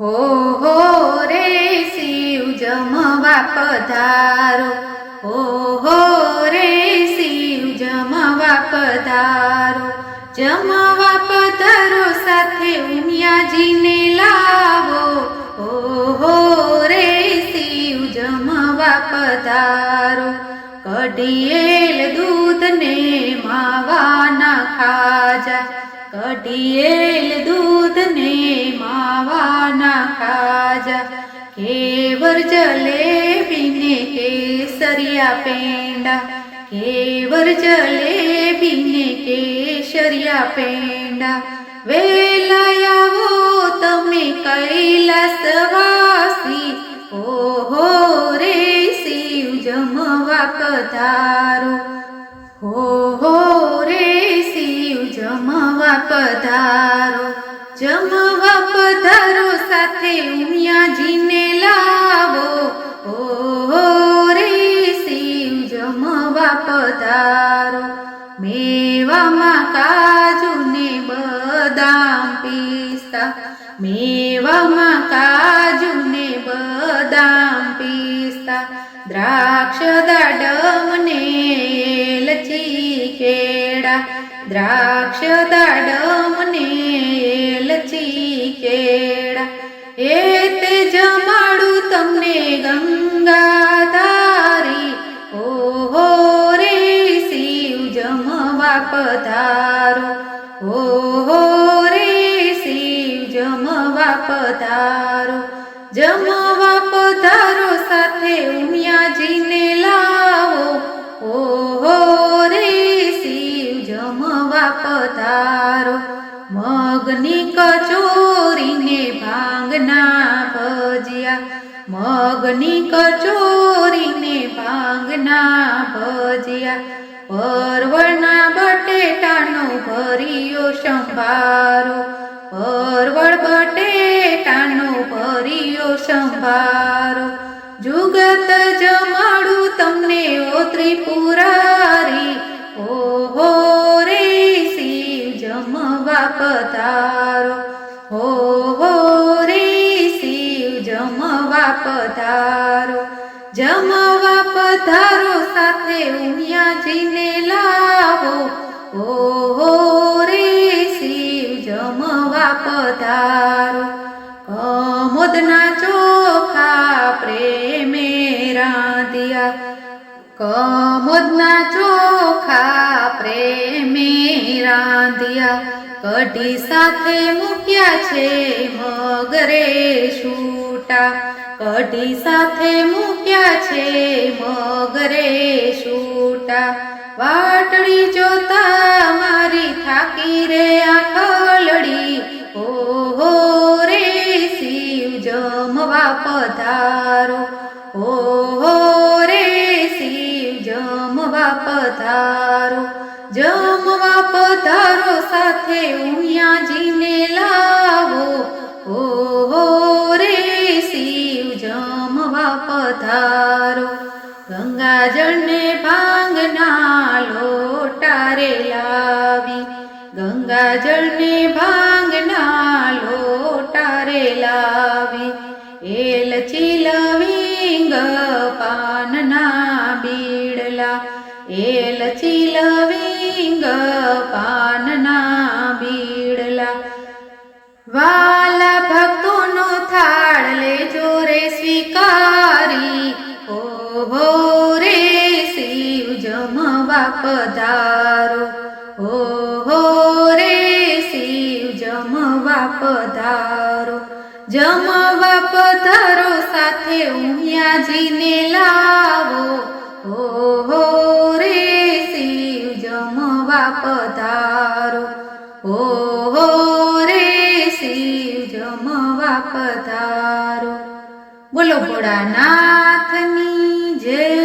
હો હો રે શિવ જમવા પધારો હો હો રે શિવ જમવા પધારો જમવા પધારો સાથે ઉમિયાજીને લાવો. હો હો રે શિવ જમવા પધારો કઢિયેલ દૂધ ને માવાના ખાજા કઢિયેલ દૂધ ને માવાના ખાજા કેવર જલેબી ને કેસરિયા પેંડા કેવર જલેબી ને કેસરિયા પેંડા વેલાયાવો તમે કૈલાસવાસી ઓહો રે શિવ જમવા પધારો પધારો, જમવા પધારો, સાથે ઉમિયાજીને લાવો. હો રે શિવ જમવા પધારો. મેવામાં કાજુ ને બદામ પિસ્તા. મેવામાં કાજુ ને બદામ પિસ્તા. દ્રાક્ષ દાડમ ને દ્રાક્ષ દાડમ ને એલચી કેળા. એ તે જમાડું તમને ગંગાધારી. ઓહો રે, શિવ જમવા પધારો. ઓહો રે, શિવ જમવા પધારો. જમવા મગની કચોરીને ભાંગના ભજીયા, મગની કચોરીને ભાંગના ભજિયા, પરવળના બટેટાનો ભર્યો સંભારો, પરવળ બટેટાનો ભર્યો સંભારો. જુગત જમાડું તમને ઓ ત્રિપુરારી, ઓહો પધારો હો હો, રે શિવ જમવા પધારો જમવા પધારો સાથે ઉમિયાજીને લાવો. હો રે શિવ જમવા પધારો કમોદના ચોખા પ્રેમે રાંધિયા. કમોદના ચોખા પ્રેમે રાંધિયા. કઢી સાથે મૂક્યા છે મગરે છૂટા. કઢી સાથે મૂક્યા છે મગરે છૂટા. વાટડી જોતા સાથે ઉમિયાજીને લાવો. હો રે શિવ પધારો. ગંગાજળને ભાંગના લોટારે લાવી. ગંગાજળને ભાંગના લોટારે લાવી. રે સ્વીકારી ઓહો રે શિવ જમવા પધારો ઓહો રે શિવ જમવા પધારો જમવા પધારો સાથે ઉમિયાજીને લાવો, ઓહો રે શિવ જમવા પધારો ઓહો રે શિવ જમવા પધારો બોલો ભોળાનાથની જય.